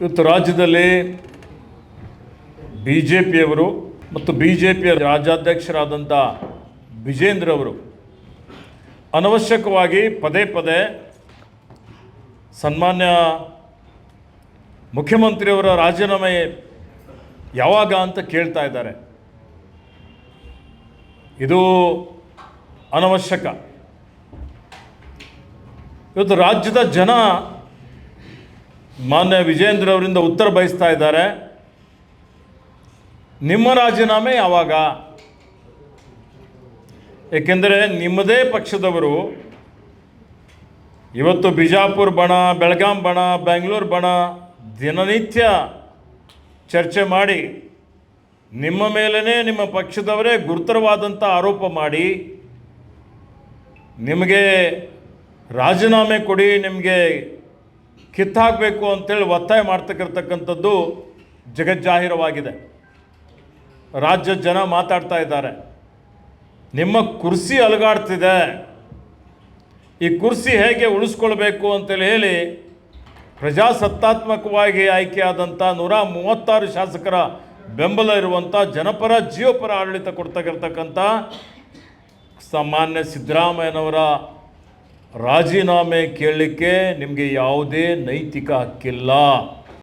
ಇವತ್ತು ರಾಜ್ಯದಲ್ಲಿ B J ಪಿಯವರು ಮತ್ತು ಬಿ ಜೆ ಪಿಯ ರಾಜ್ಯಾಧ್ಯಕ್ಷರಾದಂಥ ವಿಜೇಂದ್ರ ಅವರು ಅನವಶ್ಯಕವಾಗಿ ಪದೇ ಪದೇ ಸನ್ಮಾನ್ಯ ಮುಖ್ಯಮಂತ್ರಿಯವರ ರಾಜೀನಾಮೆ ಯಾವಾಗ ಅಂತ ಕೇಳ್ತಾ ಇದ್ದಾರೆ. ಇದು ಅನವಶ್ಯಕ. ಇವತ್ತು ರಾಜ್ಯದ ಜನ ಮಾನ್ಯ ವಿಜೇಂದ್ರ ಅವರಿಂದ ಉತ್ತರ ಬಯಸ್ತಾ ಇದ್ದಾರೆ. ನಿಮ್ಮ ರಾಜೀನಾಮೆ ಯಾವಾಗ? ಏಕೆಂದರೆ ನಿಮ್ಮದೇ ಪಕ್ಷದವರು ಇವತ್ತು ಬಿಜಾಪುರ ಬಣ, ಬೆಳಗಾಂ ಬಣ ಬೆಂಗಳೂರು ಬಣ ದಿನನಿತ್ಯ ಚರ್ಚೆ ಮಾಡಿ ನಿಮ್ಮ ಮೇಲೇ ನಿಮ್ಮ ಪಕ್ಷದವರೇ ಗುರುತರವಾದಂಥ ಆರೋಪ ಮಾಡಿ ನಿಮಗೆ ರಾಜೀನಾಮೆ ಕೊಡಿ, ನಿಮಗೆ ಕಿತ್ತಾಕಬೇಕು ಅಂತೇಳಿ ಒತ್ತಾಯ ಮಾಡ್ತಕ್ಕಿರ್ತಕ್ಕಂಥದ್ದು ಜಗಜ್ಜಾಹಿರವಾಗಿದೆ. ರಾಜ್ಯ ಜನ ಮಾತಾಡ್ತಾ ಇದ್ದಾರೆ. ನಿಮ್ಮ ಕುರ್ಸಿ ಅಲುಗಾಡ್ತಿದೆ. ಈ ಕುರ್ಸಿ ಹೇಗೆ ಉಳಿಸ್ಕೊಳ್ಬೇಕು ಅಂತೇಳಿ ಹೇಳಿ ಪ್ರಜಾಸತ್ತಾತ್ಮಕವಾಗಿ ಆಯ್ಕೆಯಾದಂಥ ನೂರ ಮೂವತ್ತಾರು ಶಾಸಕರ ಬೆಂಬಲ ಇರುವಂಥ ಜನಪರ ಜೀವಪರ ಆಡಳಿತ ಕೊಡ್ತಕ್ಕಿರ್ತಕ್ಕಂಥ ಸಾಮಾನ್ಯ ಸಿದ್ದರಾಮಯ್ಯನವರ ರಾಜೀನಾಮೆ ಕೇಳಲಿಕ್ಕೆ ನಿಮಗೆ ಯಾವುದೇ ನೈತಿಕ ಹಕ್ಕಿಲ್ಲ.